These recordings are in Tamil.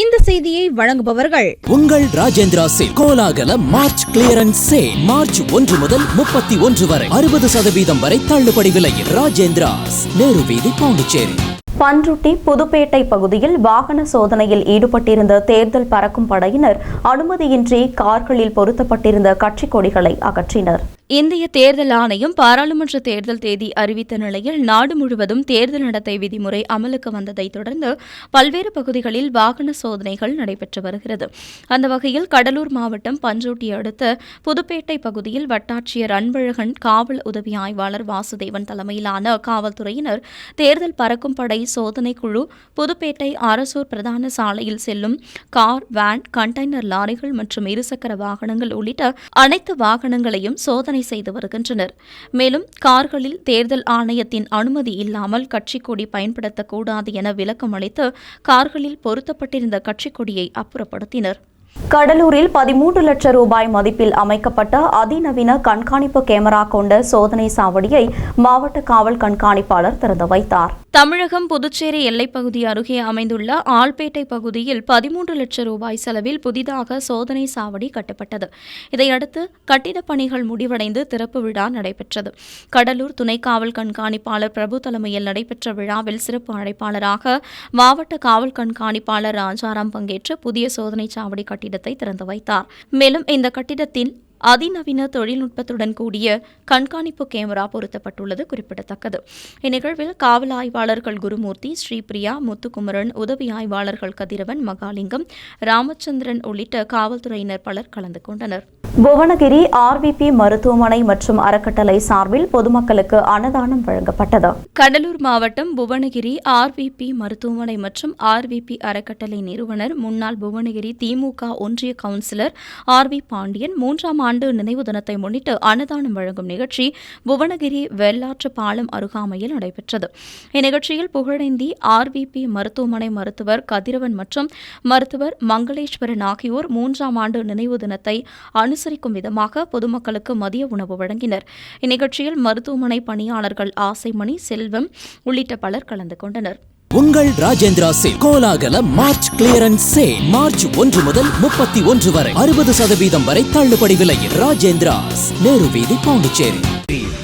இந்த செய்தியை வழங்குபவர்கள் உங்கள் ராஜேந்திரா சில் கோலாகல மார்ச் கிளியரன்ஸ் சேல் மார்ச் ஒன்று முதல் முப்பத்தி ஒன்று வரை. அறுபது சதவீதம் வரை தள்ளுபடி விலையில் ராஜேந்திராஸ் நேரு வீதி பாண்டிச்சேரி. பன்ருட்டி புதுப்பேட்டை பகுதியில் வாகன சோதனையில் ஈடுபட்டிருந்த தேர்தல் பறக்கும் படையினர் அனுமதியின்றி கார்களில் பொருத்தப்பட்டிருந்த கட்சிக் கொடிகளை அகற்றினர். இந்திய தேர்தல் ஆணையம் பாராளுமன்ற தேர்தல் தேதி அறிவித்த நிலையில் நாடு முழுவதும் தேர்தல் நடத்தை விதிமுறை அமலுக்கு வந்ததைத் தொடர்ந்து பல்வேறு பகுதிகளில் வாகன சோதனைகள் நடைபெற்று வருகிறது. அந்த வகையில் கடலூர் மாவட்டம் பஞ்சோட்டி அடுத்த புதுப்பேட்டை பகுதியில் வட்டாட்சியர் அன்பழகன் காவல் உதவி ஆய்வாளர் வாசுதேவன் தலைமையிலான காவல்துறையினர் தேர்தல் பறக்கும் படை சோதனை குழு புதுப்பேட்டை அரசூர் பிரதான சாலையில் செல்லும் கார் வேன் கண்டெய்னர் லாரிகள் மற்றும் இருசக்கர வாகனங்கள் உள்ளிட்ட அனைத்து வாகனங்களையும் சோதனை செய்து வருகின்றனர். மேலும் கார்களில் தேர்தல் ஆணையத்தின் அனுமதி இல்லாமல் கட்சிக் கொடி பயன்படுத்தக்கூடாது என விளக்கம் அளித்து கார்களில் பொருத்தப்பட்டிருந்த கட்சிக் கொடியை அப்புறப்படுத்தினர். கடலூரில் பதிமூன்று லட்சம் ரூபாய் மதிப்பில் அமைக்கப்பட்ட அதிநவீன கண்காணிப்பு கேமரா கொண்ட சோதனை சாவடியை மாவட்ட காவல் கண்காணிப்பாளர் திறந்து வைத்தார். தமிழகம் புதுச்சேரி எல்லைப்பகுதி அருகே அமைந்துள்ள ஆல்பேட்டை பகுதியில் பதிமூன்று லட்சம் ரூபாய் செலவில் புதிதாக சோதனை சாவடி கட்டப்பட்டது. இதையடுத்து கட்டிடப் பணிகள் முடிவடைந்து திறப்பு விழா நடைபெற்றது. கடலூர் துணை காவல் கண்காணிப்பாளர் பிரபு தலைமையில் நடைபெற்ற விழாவில் சிறப்பு அழைப்பாளராக மாவட்ட காவல் கண்காணிப்பாளர் ராஜாராம் பங்கேற்று புதிய சோதனை சாவடி கட்டிடத்தை திறந்து வைத்தார். மேலும் இந்த கட்டிடத்தின் அதிநவீன தொழில்நுட்பத்துடன் கூடிய கண்காணிப்பு கேமரா பொருத்தப்பட்டுள்ளது குறிப்பிடத்தக்கது. இந்நிகழ்வில் காவல் ஆய்வாளர்கள் குருமூர்த்தி ஸ்ரீபிரியா முத்துக்குமரன் உதவி ஆய்வாளர்கள் கதிரவன் மகாலிங்கம் ராமச்சந்திரன் உள்ளிட்ட காவல்துறையினர் பலர் கலந்து கொண்டனர். புவனகிரி ஆர்விபி மருத்துவமனை மற்றும் அறக்கட்டளை சார்பில் பொதுமக்களுக்கு அன்னதானம் வழங்கப்பட்டது. கடலூர் மாவட்டம் புவனகிரி ஆர்விபி மருத்துவமனை மற்றும் ஆர்விபி அறக்கட்டளை நிறுவனர் முன்னாள் புவனகிரி திமுக ஒன்றிய கவுன்சிலர் ஆர் வி பாண்டியன் மூன்றாம் ஆண்டு நினைவு தினத்தை முன்னிட்டு அன்னதானம் வழங்கும் நிகழ்ச்சி புவனகிரி வெள்ளாற்று பாலம் அருகாமையில் நடைபெற்றது. இந்நிகழ்ச்சியில் புகழேந்தி ஆர்விபி மருத்துவமனை மருத்துவர் கதிரவன் மற்றும் மருத்துவர் மங்களேஸ்வரன் ஆகியோர் மூன்றாம் ஆண்டு நினைவு தினத்தை அனுசரிக்கும் விதமாக பொதுமக்களுக்கு மதிய உணவு வழங்கினர். இந்நிகழ்ச்சியில் மருத்துவமனை பணியாளர்கள் ஆசைமணி செல்வம் உள்ளிட்ட பலர் கலந்து கொண்டனர். உங்கள் ராஜேந்திரா சேல். கோலாகல மார்ச் கிளியரன்ஸ் சேல் மார்ச் ஒன்று முதல் முப்பத்தி ஒன்று வரை. அறுபது சதவீதம் வரை தள்ளுபடி விலையில் ராஜேந்திராஸ் நேரு வீதி பாண்டிச்சேரி.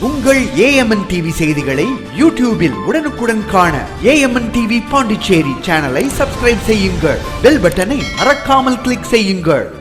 உங்கள் ஏஎம்என் டிவி செய்திகளை யூடியூபில் உடனுக்குடன் காண ஏஎம்என் டிவி பாண்டிச்சேரி சேனலை சப்ஸ்கிரைப் செய்யுங்கள். பெல் பட்டனை மறக்காமல் கிளிக் செய்யுங்கள்.